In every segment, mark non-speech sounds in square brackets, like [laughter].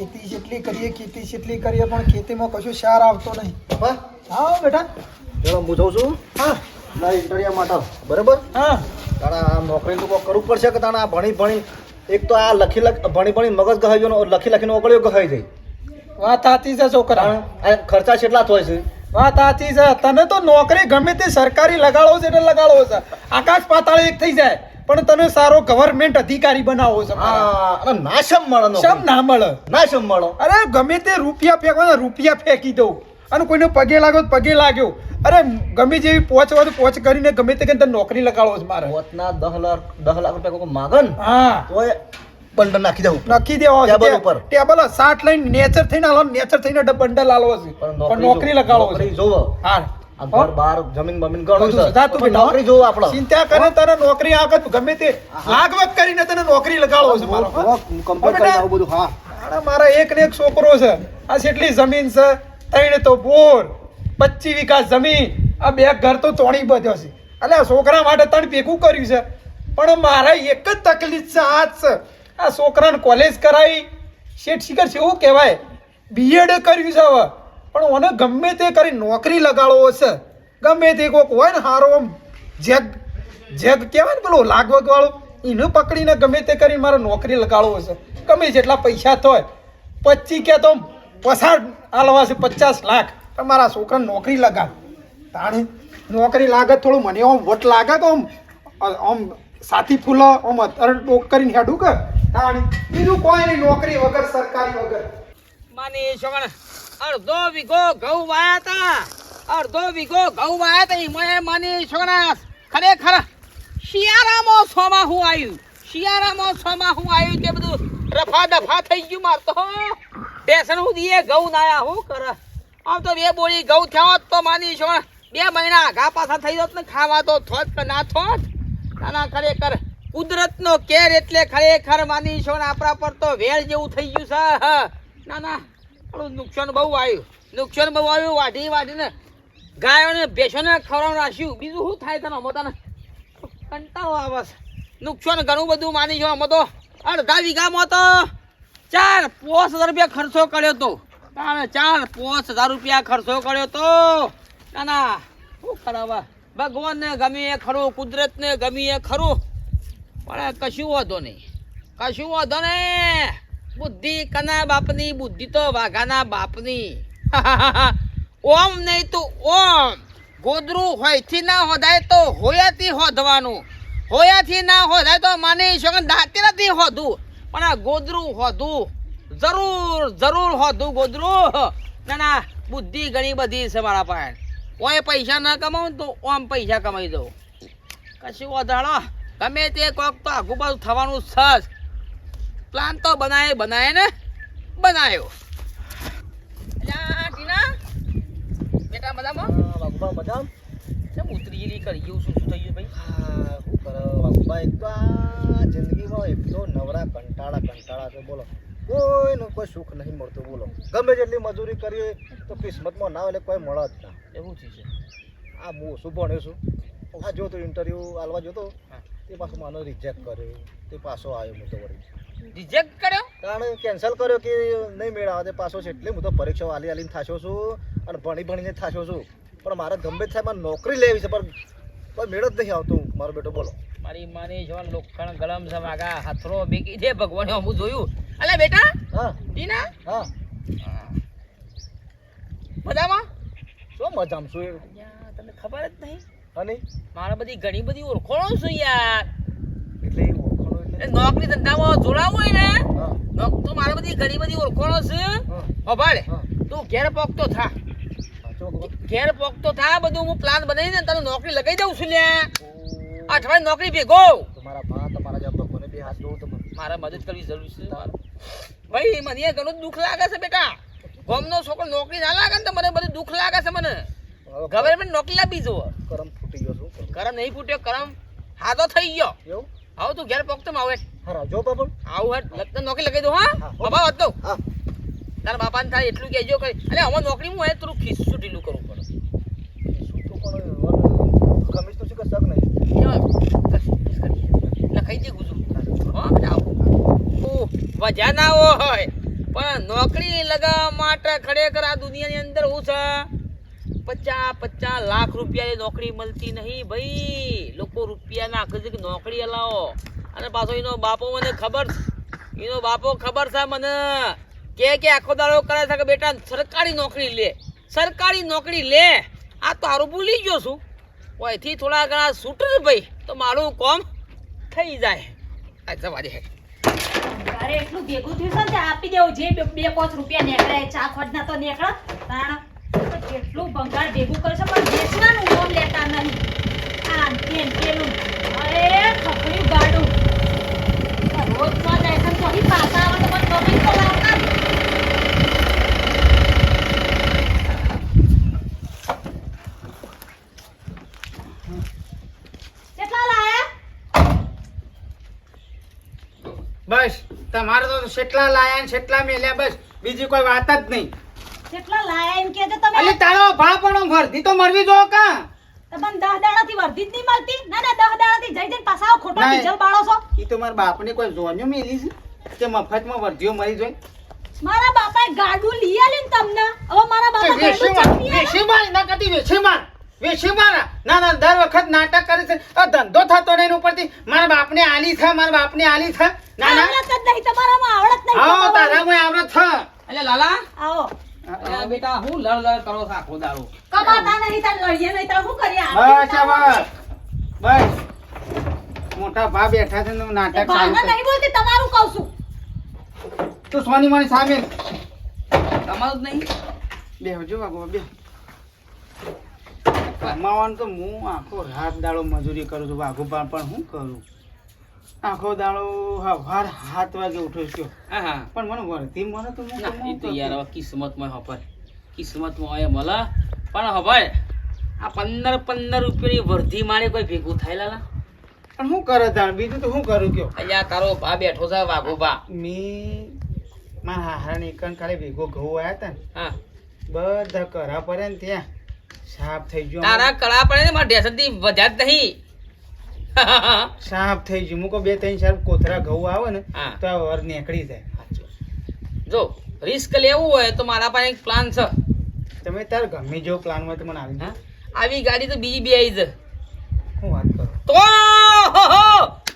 ખેતી જેટલી કરીએ ખેતી જેટલી કરીએ પણ ખેતીમાં કશું સાર આવતો નહીં. હા? હા બેટા. ચલો હું જઉં છું. હા. ના ઇન્ટરવ્યુ માટે બરાબર? હા. તારા આ નોકરી તો કરવું પડશે કે તારા ભણી ભણી એક તો આ લખી લખ ભણી ભણી મગજ ગહાઈ ગયો લખી લખીને ઓગળ્યો ગહાઈ જાય વાત સાચી છે છોકરા. આ ખર્ચા કેટલા થાય છે? વાત સાચી છે. તને તો નોકરી ગમે તે સરકારી લગાડો છે એટલે લગાડો છે. આકાશ પાતાળ એક થઈ જાય. પણ તને સારો ગવર્મેન્ટ અધિકારી બનાવો છે અને ના શમ મળે શમ ના મળે? ના શમ મળે? અરે ગમે તે રૂપિયા ફેંકવાના રૂપિયા ફેંકી દઉં. અને કોઈને પગે લાગ્યો પગે લાગ્યો. અરે ગમે જેવી પોચ હોય તો પોચ કરીને ગમે તે કરીને નોકરી લગાડો છે મારે. પોચના દહ લાખ દસ લાખ રૂપિયા કોઈ માગન? હા. તોય બંડલ નાખી દઉં. નાખી દેવા ટેબલ ઉપર. ટેબલ સાટ લઈને નેચર થઈને આલો નેચર થઈને બંડલ આલો છે પણ નોકરી લગાડો છે. જોવો. હા. આ ઘર બાર જમીન બમીન ગણું નોકરી જોવો આપણે. ચિંતા કરે તને નોકરી આગળ ગમે તે લાગવગ કરીને તને નોકરી લગાડવો છે મારો. કમ્પ્લીટ કરી આવું બધું હા. મારા એક ને એક છોકરો છે. આ જેટલી જમીન છે ત્રણ તો બોર પચીસ વીઘા જમીન આ બે ઘર તો તોડી બધ્યો છે. એટલે આ છોકરા માટે તણ ભેગું કર્યું છે. પણ મારા એક જ તકલીફ છે આ જ છે. આ છોકરાને કોલેજ કરાવી. શેઠ શિખર છે એવું કહેવાય. બીએડ કર્યું છે હવે. પણ મને ગમે તે કરી નોકરી લગાડવો હશે. ગમે તે કોક હોય ને હારો આમ જેગ જેગ કહેવાય ને પેલું લાગવગ વાળું, એને પકડીને ગમે તે કરીને મારે નોકરી લગાડવો હશે. ગમે જેટલા પૈસા થાય પચીસ કે તો પસાર આલવા છે પચાસ લાખ. પણ મારા છોકરાને નોકરી લગાડ. તાણે નોકરી લાગે થોડું મને આમ વટ લાગે તો આમ આમ સાથી ફૂલો આમ અત્યારે ટોક કરીને હેડું કે. તાણે બીજું કોઈ નહીં, નોકરી વગર, સરકારી વગર. માની છોકરા અડધો વીઘો ઘઉં વાયા તા. અડધો વીઘો ઘઉં વાયા તા. ઈમાં માની છોકરા, ખરેખર શિયાળામાં છોમાં હું આવ્યું શિયાળામાં છોમાં હું આવ્યું તે બધું રફા દફા થઈ ગયું માર તો ટેશન હું દીએ ઘઉં નાયા હું કર? આમ તો બે બોળી ઘઉં થયા હોત તો માની છોકરા બે મહિના આઘા પાછા થઈ જાત ને ખાવા તો થોત કે ના થોત? ના ના ખરેખર કુદરતનો કેર એટલે ખરેખર માની છો ને આપણા પર તો વેર જેવું થઈ ગયું છે. ના ના નુકસાન બહુ આવ્યું. નુકસાન બહુ આવ્યું, વાઢી વાઢીને ગાયોને ભેંસોને ખવડાવ રાખ્યું. બીજું શું થાય તને? અમે તને કંટાળો આવે નુકસાન ઘણું બધું માની જો અમે તો અડધા વીઘામાં તો ચાર, પાંચ હજાર રૂપિયા ખર્ચો કર્યો તો. તારે ચાર, પાંચ હજાર રૂપિયા ખર્ચો કર્યો તો. ના ના શું કરાવે? ભગવાનને ગમે એ ખરું, કુદરતને ગમી એ ખરું. પણ કશું વાંધો નહીં. કશું વાંધો નહીં. બુદ્ધિ કના બાપની, બુદ્ધિ તો વાઘાના બાપની. [laughs] ઓમ નહીં તો ઓમ. ગોદરું હોયથી ના હોદાય તો હોયાથી હોધવાનું. હોયાથી ના હોદાય તો માની શકો દાંતે નથી હોધું. પણ આ ગોદરું હોધું. જરૂર જરૂર હોધું ગોદરું. [laughs] ના ના, બુદ્ધિ ઘણી બધી છે મારા પાસે. ઓય પૈસા ના કમાવું તો ઓમ પૈસા કમાઈ દઉં. કશું વધારો. ગમે તે કોક તો આગુ પાછું થવાનું સજ પ્લાન તો બનાવે બનાવે ને બનાવ્યો બેટા મજામાં? કેમ ઉતરી ગયેલી કરી ગયું શું શું થઈ ગયું ભાઈ? હા, શું કરે બાપા એક તો આ જિંદગીમાં એટલો નવરા કંટાળા કંટાળા છે બોલો. કોઈનું કોઈ સુખ નહીં મળતું બોલો. ગમે જેટલી મજૂરી કરીએ તો કિસ્મતમાં ના એટલે કોઈ મળે જ ના. એવું થયું છે. આ હું શું ભણ્યો છું? આ જો તો ઇન્ટરવ્યુ આલવા જોતો. તે પાછો મને રિજેક્ટ કર્યો. તે પાછો આવ્યો મોટો વળી. રિજેક્ટ કર્યો? કારણ કેન્સલ કર્યો કે નહીં મેળ આવે તે પાછો છે એટલે હું તો પરીક્ષાઓ આલી આલીને થાશો છું અને ભણી ભણીને થાશો છું. પણ મારે ગમે મારે નોકરી લેવી છે પણ કોઈ મેળો જ નહીં આવતું. મારો બેટો બોલો. મારી માની જવાન લોખંડ ગલમ છે વાગા હાથરો બેકી દે ભગવાને હું જોયું. અલે બેટા હા. ટીના? હા. મજામાં? શું મજામાં શું તને ખબર જ નહીં? અને મારા બધી ઘણી બધી ઓળખોણો છું યાર એટલે એ ઓળખાણો એટલે એ નોકરી ધંધામાં જોડાવું હોય ને નોક તો મારા બધી ઘણી બધી ઓળખોણો છે. અભાડે તું ઘેર પોકતો થા. ઘેર પોકતો થા બધું હું પ્લાન બનાવીને તને નોકરી લગાઈ દઉં છું લ્યા. અઠવાડિયે નોકરી ભેગો તમારા ભા તમારા જેમ મને બે હાથ જોઉં તમને મારે મદદ કરવી જરૂર છે ભાઈ મને ઘણું દુઃખ લાગે છે બેટા. ગામનો છોકરો નોકરી ના લાગે ને તો મને બધું દુઃખ લાગે છે મને. ગવર્મેન્ટ નોકરી લાવી જુઓ. કરમ ફૂટી ગયો છું કરમ નહીં ફૂટ્યો કરમ હાથો થઈ ગયો. એવું? આવું તું ઘેર પોકતો આવે હરા જો બાપુ. આવું હટ લગતા નોકરી લગાઈ દઉં હા. બાબા હતો હા. તારા બાપાને થાય એટલું કહેજો કે અલે હવે નોકરી હું હે તું ખિસ્સું ઢીલું કરવું પડે? શું તો પણ ખમીસ તો શું કે શક નહીં. લખાઈ દે ગુજુ હા આવું. ઓ, વજા ના હોય. પણ નોકરી લગાવવા માટે ખરેખર આ દુનિયાની અંદર હું છે? પચાસ પચાસ લાખ રૂપિયાની નોકરી મળતી નહીં ભાઈ. લોકો રૂપિયા નાખે છે નોકરી હલાવો અને પાછો એનો બાપો મને ખબર એનો બાપો ખબર છે મને. કે કે આખો દાડો કરે છે કે બેટા સરકારી નોકરી લે. સરકારી નોકરી લે. આ તો હારું ભૂલી ગયો છું. ઓયથી થોડા ઘણા સૂટ ભાઈ, તો મારું કોમ થઈ જાય. આ જવા અરે એટલું ભેગું થયું છે ને આપી દેવું. જે બે- પાંચ રૂપિયા નીકળે, ચા ખોટના તો નીકળે. કેટલું બંગાળ ભેગું કરશે પણ વેચવાનું નામ લેતા નહીં. આ ને પેલું. અરે ખખડ્યું ગાડું રોજ ન જાય છે તો આવે તો મને તમે તો લાવતા જ. કેટલા લાયા? બસ, તમારે તો જેટલા લાયા ને જેટલા મેલ્યા, બસ. બીજી કોઈ વાત જ નહીં. કેટલા લાયા એમ કહેજો તમે? અલી તારો પણ વર્ધી તો મરવી જો કા? તમને દહ દાડાથી વર્ધી જ નહીં મળતી? ના ના દહ દાડાથી જઈ જઈને પાછા ખોટો ડીઝલ બાળો છો. એ તો મારા બાપને કોઈ જોન્યો મેલી છે કે મફતમાં વર્ધીઓ મરી જોઈ? મારા બાપાએ ગાડું લઈ આલ્યું ને તમને? હવે મારા બાપા ગાડું ચાપી? વેચી માર ના કદી વેચી માર વેચી માર. ના ના દર વખત નાટક કરે છે. આ ધંધો થતો નહીં ઉપરથી. મારા બાપને આલી છે મારા બાપને આલી છે ના ના. આવડત નહીં તમારામાં આવડત નહીં. આવો કમાવાની. તારામાં આવડત છે એટલે લાલા. આવો. અલ્યા બેટા હું લડ લડ કરો આખો દાડો કમાતા નહીં તાર લડીએ નહીં તાર શું કરીએ? બસ હવે બસ. મોટા ભા બેઠા છે ને નાટક ચાલુ નહીં બોલતી તમારું કહું છું. તું સોની મારી સામે. તમારું જ નહીં. બેહજો વાગો બે કમાવાનું તો હું આખો રાત દાડો મજૂરી કરું છું વાઘો પણ પણ હું કરું? આખો દાડો હવાર સાત વાગે ઉઠો છો. હા હા પણ મને વર્ધી મને તો હું એ તો યાર કિસ્મતમાં હપર કિસ્મતમાં હોય મળે પણ હવે આ પંદર પંદર રૂપિયાની વર્ધી મારે કોઈ ભેગું થાય પણ શું કરે તાણ? બીજું તો શું કરું કયો? અહીંયા તારો ભા બેઠો છે વાઘો ભા મેં મારા હારા નીકળ કાલે ભેગો ઘઉં આવ્યા હતા ને. હા. બધા કરા પડે ને ત્યાં. સાફ થઈ ગયો તારા કળા પડે ને મારા ઢેસરથી વધ્યા જ નહીં. [laughs] સાફ થઈ ગયું. મૂકો બે ત્રણ ચાર કોથરા ઘઉં આવે ને. તો આ વર નીકળી જાય. જો રિસ્ક લેવું હોય તો મારા પાસે એક પ્લાન છે. તમે તાર ગમે જો પ્લાન હોય તો મને આવી? આવી ગાડી તો બીજી બે આવી છે. હું વાત કરું? તો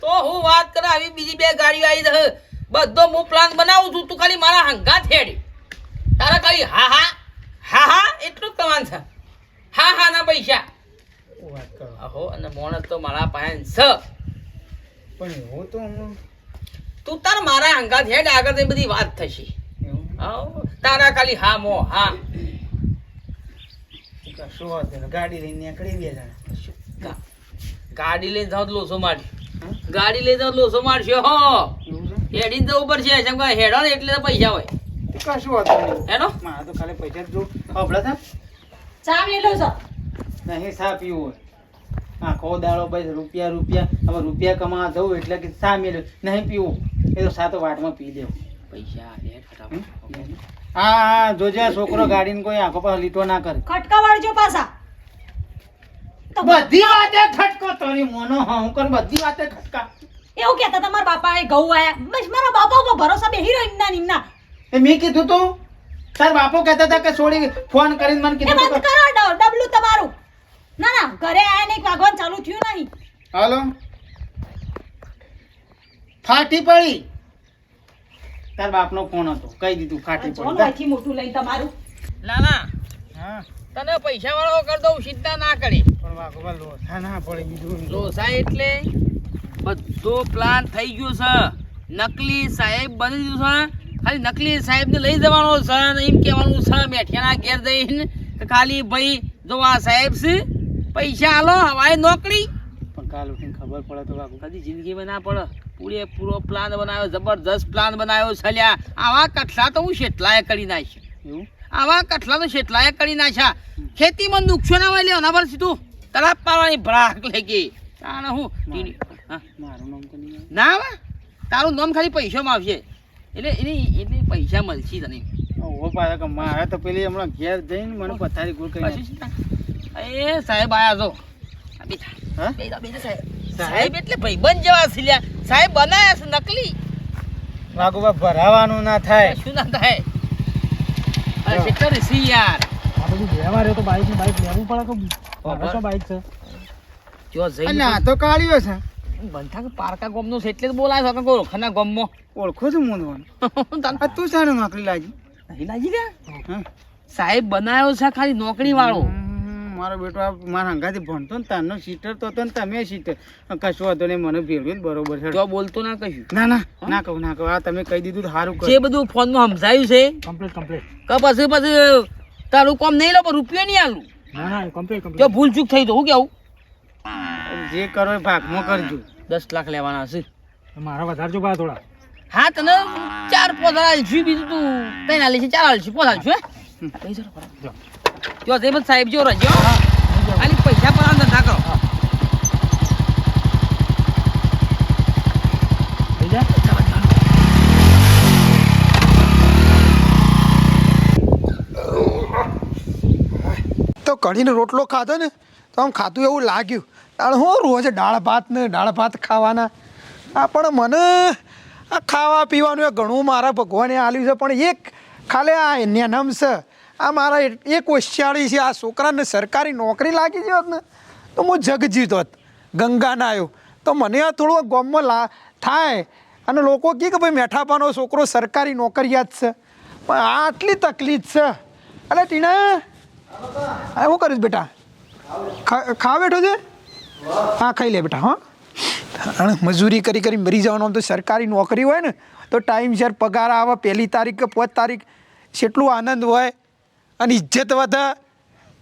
તો હું વાત કરું આવી બીજી બે ગાડીઓ આવી છે. બધો હું પ્લાન બનાવું છું. તું ખાલી મારા હંગા થેડી તારા ખાલી હા હા હા હા એટલું જ કમાન છે. હા હા ના પૈસા. વાત કરો? અહો અને મોણસ તો મારા પાયન છે પણ હું તો હું- તું તાર મારા હંગાત હેડ આગળ તે બધી વાત થશે. તારા ખાલી હા મો હા. કશું વાત. ગાડી લઈને નીકળી બે જણા. ગાડી લઈને જાવ તો લોસો મારશે ગાડી લઈને જાવ લોસો મારશે હો. હેડીને જવું પડશે જેમ કે હેડો ને એટલે તો પૈસા હોય. તે કશું વાત નહીં હેડો. મારા તો ખાલી પૈસા જ જો હબળા ચા મેલો છો. નહીં સા પીવું હોય. આખો દાડો ભાઈ રૂપિયા રૂપિયા હવે રૂપિયા કમાવા જવું એટલે કે સા મેળ્યું નહીં પીવું. એ તો સાતો વાટમાં પી દેવું. પૈસા હા હા જોજે છોકરો ગાડીને કોઈ આંખો પર લીટો ના કરે. ખટકા વાળજો પાછા. તો બધી વાતે ખટકો તારી મોનો હા કર બધી વાતે ખટકા. એવું કહેતા તમારા એ ઘઉં આયા બસ મારા બાપા ઉપર ભરોસા બેહી રહ્યો ઇમના નિમના એ મેં કીધું તું તાર બાપો કહેતા હતા કે છોડી ફોન કરીને મને કીધું બંધ કરો ડબલું તમારું. ના ના ઘરે આયા નહીં વાગવાનું ચાલુ થયું નહીં. હાલો. ફાટી પડી. તાર બાપનો ફોન હતો. કહી દીધું ફાટી પડી. અહીંથી મોટું લઈને તમારું. લાલા હા. તને પૈસા વાળો કર દઉં સીધા ના કરી. પણ વાગવા લોથા ના પડી બીજું લોસા એટલે બધો પ્લાન થઈ ગયો છે. નકલી સાહેબ બની ગયું છે. ખાલી નકલી સાહેબને લઈ જવાનો છે અને એમ કહેવાનું છે. મેઠિયાના ઘેર જઈને ખાલી ભાઈ જો આ સાહેબ છે પૈસા આલો હવાય નોકરી. પણ કાલ ઉઠીને ખબર પડે તો બાપુ કદી જિંદગીમાં ના પડે. પૂરેપૂરો પ્લાન બનાવ્યો જબરદસ્ત પ્લાન બનાવ્યો છલ્યા આવા કઠલા તો હું શેટલાય કરી નાખ્યા. એવું? આવા કઠલા તો શેટલાય કરી નાખ્યા. ખેતીમાં નુકસાન આવે લ્યો ના પર સીધું તરાપ પાડવાની ભરાક લઈ ગઈ. તાણે હું હા? મારું નામ તો નહીં ના આવે? તારું નામ ખાલી પૈસામાં આવશે. એટલે એની એટલે પૈસા મળશે તને ઓ પાછા મારે તો પેલી હમણાં ઘેર જઈને મને પથારી ગોળ કરી. એ સાહેબ આયા છો. આ. હા? બેઠા સાહેબ. એટલે ભાઈબંધ જેવા છે લ્યા. સાહેબ બનાયા છે નકલી. ભરાવાનું ના થાય. શું ના થાય. અરે કેટલો રીસી યાર. જો જઈ અને આ તો કાળીઓ છે. બંધા કે પારકા ગોમનો છે એટલે જ બોલાય છે કે ઓળખના ગોમમાં. ઓળખો છું મોનવાનું આ તું સારું નોકરી લાગી? નહીં લાગી સાહેબ બનાવ્યો છે ખાલી નોકરી વાળો મારો બેટો આ મારા હંગાથી ભણતો ને તારનો સીટર તો હતો ને તમે સીટર. કશું વાંધો નહીં મને ભેળવ્યું ને બરોબર છે. તો બોલતો ના કહ્યું ના ના ના કહું ના કહું. આ તમે કહી દીધું તો સારું જે બધું ફોનમાં સમજાયું છે કમ્પ્લીટ કમ્પ્લીટ કે પછી પછી તારું કોમ નહીં લો પણ રૂપિયો નહીં આલું. ના ના કમ્પ્લીટ જો ભૂલ ચૂક થઈ તો હું કેવું? જે કરો એ ભાગમાં કરજો. દસ લાખ લેવાના છે. મારા વધારજો બા થોડા. હા તને ચાર પોતા આલશું બીજું તું તૈયાર આલી છે ચાર આલશું પોતા આલશું હે. જો તે સાહેબ જો રજો, ખાલી પૈસા પર ધંધા કરો. તો કઢીને રોટલો ખાધો ને, તો આમ ખાધું એવું લાગ્યું. તાણે હું રોજ દાળ ભાત ને દાળ ભાત ખાવાના? આ પણ મને આ ખાવા પીવાનું ઘણું મારા ભગવાને આલ્યું છે, પણ એક ખાલી આ નેનમ છે. આ મારા એક હોશિયાળી છે, આ છોકરાને સરકારી નોકરી લાગી ગયો ને, તો હું જગ જીત હોત. ગંગાના આવ્યો તો મને આ થોડું ગોમમાં લા થાય. અને લોકો કહે કે ભાઈ મેઠાપાનો છોકરો સરકારી નોકરિયાત છે. પણ આટલી તકલીફ છે. અરે ટીણા હા શું કરીશ બેટા? ખા બેઠો છે? હા, ખાઈ લે બેટા, હા. મજૂરી કરી કરી મરી જવાનું તો સરકારી નોકરી હોય ને, તો ટાઈમસર પગાર આવે, પહેલી તારીખ કે પાંચ તારીખ, કેટલું આનંદ હોય. અને ઇજ્જત વધે.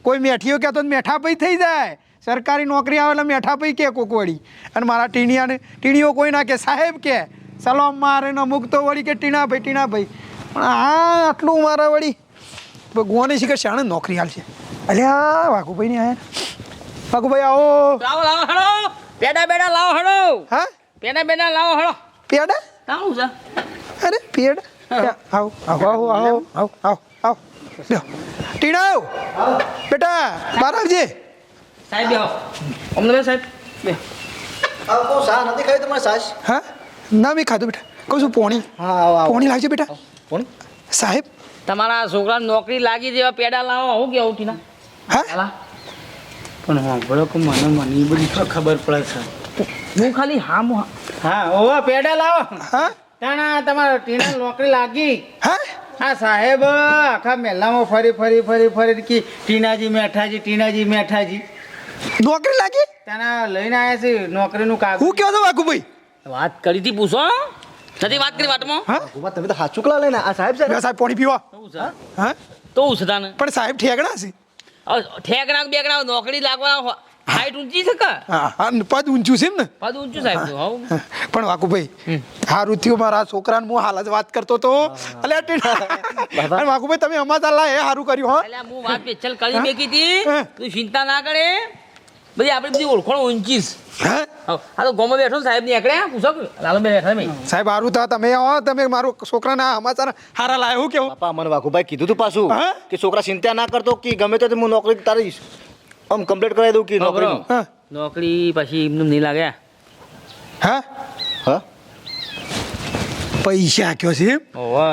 કોઈ મેઠીઓ કહેતો મેઠા પૈ થઈ જાય. સરકારી નોકરી આવે એટલે મેઠા પૈ કે કોક વળી અને મારા ટીણિયાને ટીણીઓ કોઈ ના કે સાહેબ કે સલામ મારે અમુક તો વળી કે ટીણા ભાઈ ટીણા ભાઈ પણ આ આટલું મારા વળી. ભગવાને શીખર શાણે નોકરી હાલ છે. આ વાઘુભાઈ ને આયા. વાઘુભાઈ આવો. લાવો લાવો હળો પેડા બેડા લાવો હળો હા? પેડા બેડા લાવો હળો પેડા? તાવું છે અરે પેડા? આવો આવો આવો આવો આવો. લ્યો. બેટા બહાર આવજે. સાહેબ બેહો અમને સાહેબ. બે. આ કહું સા નથી ખાઈ તમારે સાસ? હા? ના મેં ખાધું બેટા. કહું છું પોણી. હા આવો આવો. પોણી લાવજે બેટા. પોણી? સાહેબ. તમારા છોકરાને નોકરી લાગી જેવા પેડા લાવો. હું કેવું ટીના? હા? હાલા. પણ વાંભળો કે મને મને એ બધી તો ખબર પડે છે. હું ખાલી હા હા. હા ઓવા પેડા લાવો. હા? તાણા તમારા ટીના નોકરી લાગી. હા? હા સાહેબ આખા મેલામાં ફરી ફરી ફરી ફરી કી ટીનાજી મેઠાજી ટીનાજી મેઠાજી. નોકરી લાગી? તને લઈને આવ્યા છે નોકરીનું કાગળ. હું કહો છો વાઘુભાઈ? વાત કરી હતી પૂછો નથી વાત કરી વાતમાં? હા? ઊભા તમે તો હાથ ચૂકલા લઈને આ સાહેબ છે સાહેબ પોણી પીવા. હા? તો છે પણ સાહેબ ઠેકડા છે. ઠેકડા બેકડા નોકરી લાગવાના હાઈટ ઊંચી છે કે? હા હા પદ ઊંચું છે ને? પદ ઊંચું સાહેબ પણ વાઘુભાઈ સારું થયું મારા છોકરાને હું હાલ જ વાત કરતો તો અલ્યા ટીના અને વાઘુભાઈ તમે અમાર તાલા એ સારું કર્યું હા. એટલે હું વાત પેચલ કરી? બેકી હતી તું ચિંતા ના કરે. બધી આપણી બધી ઓળખણ ઊંચી છે. હા? આ તો ગોમાં બેઠો ને સાહેબની એકડે પૂછો કે. બે બેઠા ભાઈ સાહેબ હારું તા તમે આવો તમે મારું છોકરાના સમાચાર હારા લાયો હું કેવું? બાપા મને વાઘુભાઈ કીધું તું પાછું કે છોકરા ચિંતા ના કરતો કે ગમે તો હું નોકરી તારી આમ કમ્પ્લીટ કરાવી દઉં કે નોકરી? હા. નોકરી પછી એમને નહીં લાગે? હા? હા? પૈસા આખ્યો છે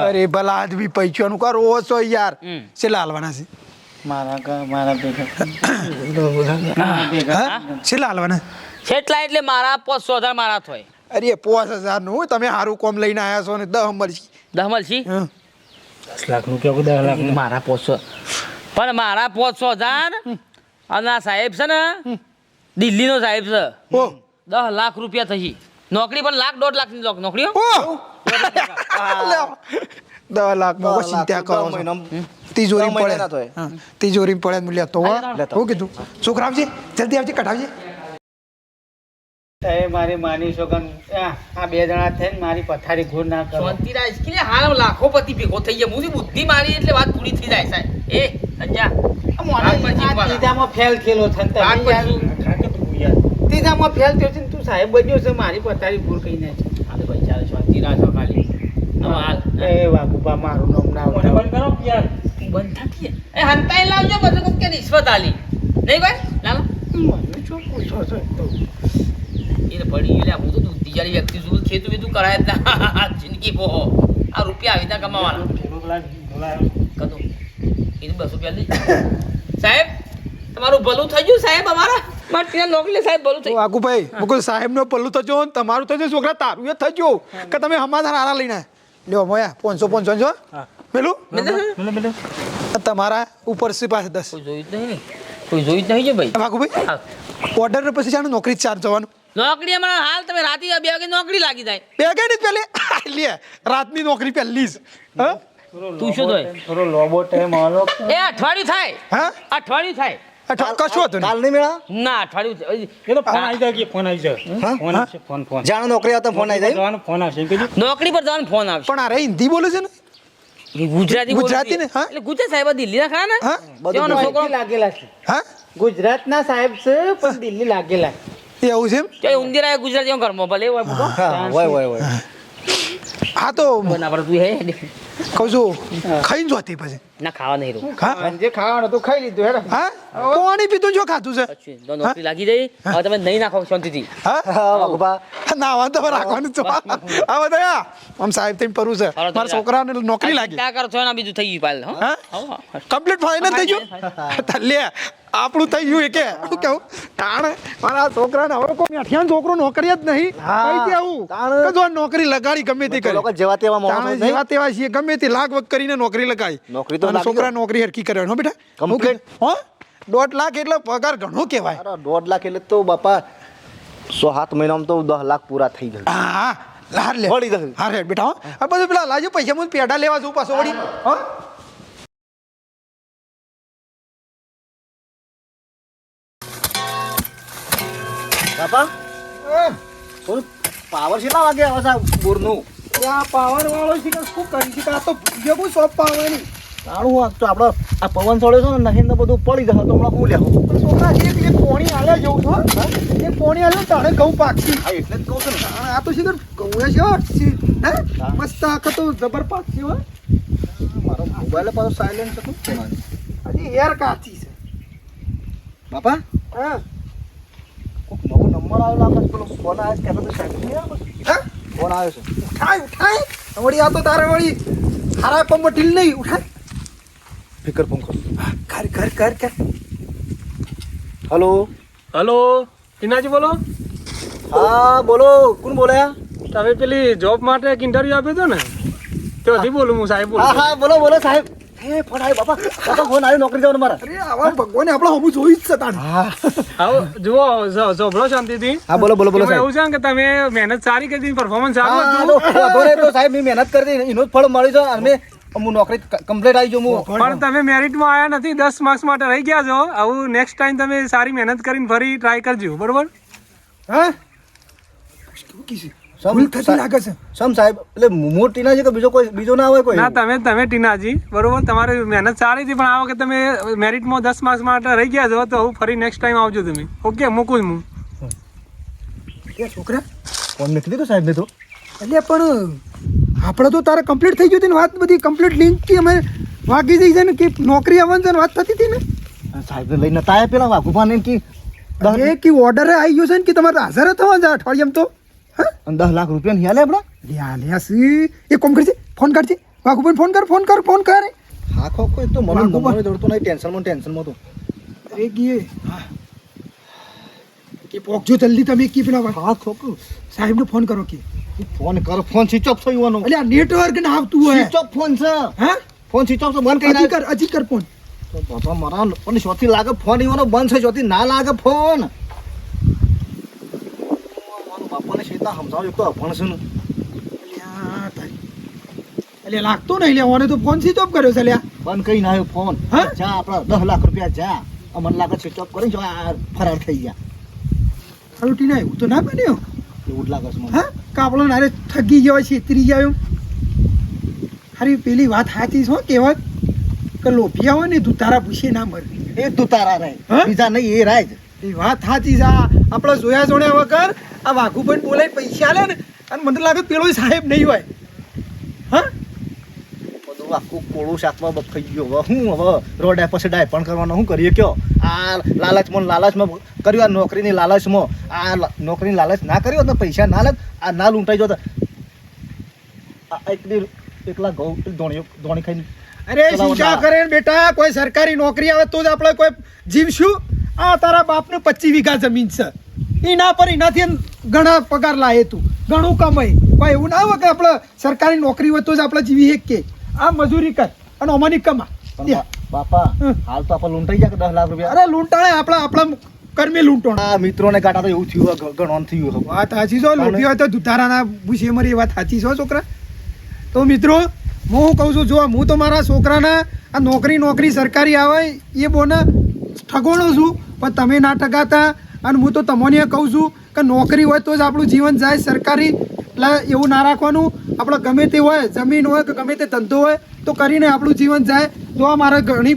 અરે ભલા આદમી પૈસાનું કરો છો યાર. છે લાલવાના છે. મારા ભેગા. છેટલા એટલે મારા પાંચસો હજાર મારા થોય. અરે પાંચ હજારનું તમે સારું કોમ લઈને આવ્યા છો ને દહ મરજી દહમલ છી? હા. દસ લાખનું કેવું દસ લાખનું? મારા પાંચસો પણ મારા પાંચસો હજાર અને આ સાહેબ છે ને દિલ્હીનો સાહેબ છે. દસ લાખ રૂપિયા થઈ નોકરી પણ લાખ દોઢ લાખની નોકરી દસ લાખ. માં ચિંતા કરો. તિજોરી ના પડે તિજોરી પડે મૂલ્ય તો હું. કીધું છોકરા આવજે જલ્દી આવજે કઢાવજે એ મારી માની સોગન આ બે જણા થઈને મારી પથારી ઘૂર ના કરો. શાંતિરાજ કે હાલ લાખો પતિ ભેગો થઈ ગયા? મુની બુદ્ધિ મારી એટલે વાત પૂરી થઈ જાય સાહેબ. એ સંજા. મોને. ત્રીજામાં ફેલ થયેલો છે ને યાર, તું યાર. ત્રીજામાં ફેલ થયો છે ને તું સાહેબ બન્યો છે મારી પથારી ભૂલ કહી નાખી હાલ ભાઈ ચાલ તીરા છો ખાલી. એ વાઘુબા મારું નામ ના આવડાવ. બંધ થાકી એ હંતાઈ લાવજો બધું કોક કે રિશ્વત આલી. નહીં ભાઈ? લાલો. મને શું પૂછો છો તો? એને પડી ગયું લે હું તો દૂધ બિચારી વ્યક્તિ શું ખેતું બેતું કરાય જ ના જિંદગી બહુ આ રૂપિયા આવી ત્યાં કમાવાના. કદું. એ બસો રૂપિયા લઈ સાહેબ તમારું ભલું થઈ ગયું સાહેબ અમારા? મારે નોકરી સાહેબ ભલું થઈ વાઘુભાઈ મુકુલ થજો તમારું થજો છોકરા તારું એ થજો કે તમે આરા લઈને. લ્યો મોયા પાંચસો પેલું તમારા ઉપર સી પાસે દસ. કોઈ જોયું જ નહીં. કોઈ જોયું જ નહીં છે ભાઈ? વાઘુભાઈ ઓર્ડર પછી જાણે નોકરી ચાર જવાનું. નોકરી હમણાં હાલ તમે રાતે બે વાગે નોકરી લાગી જાય. બે વાગે ને પેલી લે રાતની નોકરી પહેલી જ. હા? તું શું થાય થોડો લોબો ટાઈમ આલો. એ અઠવાડિયું થાય. હા? અઠવાડિયું થાય. અઠવા- કશું હતું કાલ મેળા? ના અઠવાડિયું એ તો ફોન આવી જાય ફોન આવી જાય? ફોન આવશે ફોન ફોન. જાણે નોકરી આવતા ફોન આવી જાય ફોન આવશે. નોકરી પર જવાનો ફોન આવશે. પણ અરે હિન્દી બોલે છે ને? ગુજરાતી ગુજરાતી ને, હા? એટલે ગુજરાત સાહેબ દિલ્હી ખરા ને? હા? તેઓનો છોકરો લાગેલા છે. હા? ગુજરાતના સાહેબ છે પણ દિલ્હી લાગેલા એવું છે એમ? ચાલ ઉંદીરા ગુજરાતી ઘરમાં ભલે હોય ભૂકો. હા હોય હોય હોય. હા તો બનાવર તું હે? કહું છું ખાઈને જોતી પછી. ના ખાવા નહીં રહું. હા? જે ખાવાનું તો ખાઈ લીધું હેડો હા? પાણી પીતું જો ખાધું છે. તો નોકરી લાગી જઈ હવે તમે નહીં નાખો શાંતિથી. હા? હા ના નાવાનું તો. રાખવાનું જ છે આ બધા આમ સાહેબ તેમ પરું છે. મારા છોકરાને નોકરી લાગી. ચિંતા કરો છો ને આ બીજું થઈ ગયું પાલ હા? કમ્પ્લીટ ફાઇનલ થઈ ગયું? લે આપણું થઈ ગયું કે શું કેવું તાણ. મારા છોકરાને હવે કોઈ અઠિયાન છોકરો નોકરી જ નહીં. કઈ કેવું. કે જો નોકરી લગાડી ગમે તે કરી. લોકો જેવા તેવા નહીં. જેવા તેવા છે ગમે તે લાખ વખત કરીને નોકરી લગાઈ નોકરી તો છોકરા નોકરી હરકી કરે. હો બેટા. કમ્પ્લીટ હો? દોઢ લાખ એટલે પગાર ઘણો કહેવાય. અરે દોઢ લાખ એટલે તો બાપા સો સાત મહિનામાં તો દસ લાખ પૂરા થઈ જાય હા લાર લે. વળી જશે. હા રે બેટા હો. આ બધું પેલા લાજો પૈસા હું પેડા લેવા જવું પાછો વળી. હો? બાપા? થોડું પાવર કેટલા વાગે આવે છે આ બોરનું ત્યાં પાવર વાળો છે કે શું કરી છે આ તો ભૂલ્યો બહુ પાવર પાવાની સારું આ તો આપણો આ પવન છોડ્યો છે ને નહીં ને બધું પડી જશે તો હમણાં હું લેવું? છોકરા એક એક પોણી આલ્યા જવું છો એક પોણી આલ્યો તારે ઘઉં પાકશી. હા એટલે જ કહું છું ને. આ તો સીધું ઘઉં છે. હે? મસ્ત આખા તો જબર પાકશી હો. મારો મોબાઈલ પાછો સાયલેન્ટ છે હજી એર કાચી છે. બાપા? હા. નવો આવેલો આપણે પેલો ફોન આવે છે કહેતો સાહેબ નહીં ફોન આવ્યો છે? ઉઠાય ઉઠાય. વળી આ તો તારે વળી હારા પંપ ઢીલ નહીં ઉઠાય. ફિકર હા, કર કર કર કર હલો? હલો ટીનાજી બોલો. હા બોલો. કોણ બોલ્યા? તમે પેલી જોબ માટે એક ઇન્ટરવ્યુ આપ્યો હતો ને? ત્યાંથી બોલું હું સાહેબ હા હા બોલો બોલો સાહેબ. હે ફોન આવ્યો બાપા બાપા ફોન આવ્યો નોકરી જવાનું મારા. અરે આવા ભગવાને આપણે હમું જોઈ જ છે તાણે. હા. આવો જુઓ ઝોભળો શાંતિથી. હા બોલો બોલો બોલો એવું છે ને કે તમે મહેનત સારી કરી પરફોર્મન્સ હા સારું હતું તો સાહેબ મેં મહેનત કરી એનું જ ફળ મળ્યું છે અને હું નોકરી કમ્પ્લીટ આવી ગયો પણ તમે મેરિટમાં આવ્યા નથી દસ માર્ક્સ માટે રહી ગયા છો. આવું નેક્સ્ટ ટાઈમ તમે સારી મહેનત કરીને ફરી ટ્રાય કરજો બરોબર? હા? શું કીધું? ભૂલ થતી લાગે છે. સમ સાહેબ એટલે ના છે કે બીજો કોઈ બીજો ના હોય કોઈ? ના તમે તમે ટીનાજી બરોબર? તમારી મહેનત સારી હતી પણ આ વખતે તમે મેરિટમાં દસ માર્ક્સ માટે રહી ગયા છો તો ફરી નેક્સ્ટ ટાઈમ આવજો તમે. ઓકે મૂકું હું એ છોકરા. ફોન મેં કીધું સાહેબ તો. એટલે પણ આપણે તો તારે કમ્પ્લીટ થઈ ગયું હતું ને વાત બધી કમ્પ્લીટ લિંકથી અમે વાગી જઈ છે ને કે નોકરી આવવાની છે ને વાત થતી હતી ને. સાહેબ લઈને નતા આવ્યા પેલા વાઘુભાને કે કે ઓર્ડર આવી ગયો છે ને કે તમારે હાજર થવા છે અઠવાડિયામાં તો. હા દસ લાખ રૂપિયા નહીં હાલે આપણે લ્યા લ્યા સી. એ કોમ કરજે ફોન કરજે. વાઘુભાઈ ફોન કર ફોન કર ફોન કર. હા ખો કોઈ તો મને. નંબર દોડતો નહીં ટેન્શનમાં ટેન્શનમાં તો. એ ગીએ. હા. કે પોકજો જલ્દી તમે કી પેલા હા છોકરું સાહેબને ફોન કરો કે. ફોન કરો ફોન સ્વિચ ઓફ થયો વાનો એટલે નેટવર્ક ના આવતું હોય. સ્વિચ ઓફ ફોન છે. હા? ફોન સ્વિચ ઓફ તો બંધ કરી નાખ. કર અજી કર ફોન. તો બાપા મારા પણ સોથી લાગે ફોન ઈવાનો બંધ છે સોથી ના લાગે ફોન. બાપાને સીધા સમજાવજો તો અભણ છે ને એટલે લાગતો નહીં લ્યા ઓને તો ફોન સ્વિચ ઓફ કર્યો છે લ્યા બંધ કરી નાખ્યો ફોન હા? જા આપણા દસ લાખ રૂપિયા જા. મને લાગે સ્વિચ ઓફ કરીને જો ફરાર થઈ ગયા. હવે ટીના એવું તો ના બન્યો? એવું જ લાગે છે હા? કાપડો નારે ઠગી ગયો છેતરી ગયો હારી પેલી વાત સાચી છે કહેવત. કે લોભિયા હોય ને તું તારા પૂછે ના મરે. એ તું તારા રહે બીજા નહીં એ રાય એ વાત સાચી છે. આપણે જોયા જોણ્યા વગર આ વાઘુભાઈ બોલાય પૈસા લે ને અને મને લાગે પેલો સાહેબ નહીં હોય. હા? બધું આખું કોળું શાકમાં બફાઈ ગયો. હવે હું હવે રોડ પછી ડાય પણ કરવાનો શું કરીએ કયો? આ લાલચમાં લાલચમાં કર્યું આ નોકરીની લાલચમાં. આ નોકરીની લાલચ ના કર્યો તો પૈસા ના લે આ ના લૂંટાઈ જતો. આ એકલી એકલા ઘઉં ધોણી ધોણી ખાઈને અરે શું કરે બેટા? કોઈ સરકારી નોકરી આવે તો જ આપણે કોઈ જીવશું? આ તારા બાપને પચીસ વીઘા જમીન છે. એના પર એનાથી ઘણા પગાર લાવે તું. ઘણું કમાય. ભાઈ એવું ના હોય કે આપણે સરકારી નોકરી હોય તો જ આપણે જીવી શકીએ. આ મજૂરી કર અને અમાની કમા. બાપા હાલ તો આપણે લૂંટાઈ ગયા કે દસ લાખ રૂપિયા? અરે લૂંટાણે આપણા આપણા કર્મી લૂંટોણા આ મિત્રોને કાટા તો એવું થયું ઘણું થયું. વાત સાચી છો લૂંટી હોય તો દુધારાના ભૂસે મરી વાત સાચી છો છોકરા. તો મિત્રો હું શું કહું છું જો હું તો મારા છોકરાના આ નોકરી નોકરી સરકારી આવે એ બોને ઠગોણો છું. પણ તમે ના ટકાતા અને હું તો તમને કહું છું કે નોકરી હોય તો જ આપણું જીવન જાય સરકારી. એટલે એવું ના રાખવાનું. આપણે ગમે તે હોય જમીન હોય કે ગમે તે ધંધો હોય તો કરીને આપણું જીવન જાય. જો આ મારે ઘણી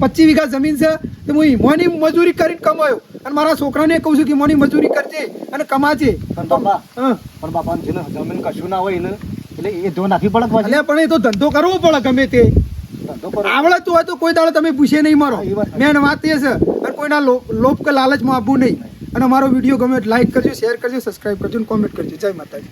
પચીસ વીઘા જમીન છે તો હું ઈમોની મજૂરી કરીને કમાયો. અને મારા છોકરાને કહું છું કે ઈમોની મજૂરી કરજે અને કમાજે. પણ બાપા પણ બાપા જમીન કશું ના હોય ને એટલે એ જો નથી પડે પણ એ તો ધંધો કરવો પડે ગમે તે. આવડતું હોય તો કોઈ દાડો તમે પૂછે નહીં મારો. મેન વાત એ છે અને કોઈના લોભ કે લાલચમાં આપવું નહીં. અને અમારો વીડિયો ગમે લાઈક કરજો શેર કરજો સબસ્ક્રાઈબ કરજો અને કોમેન્ટ કરજો. જય માતાજી.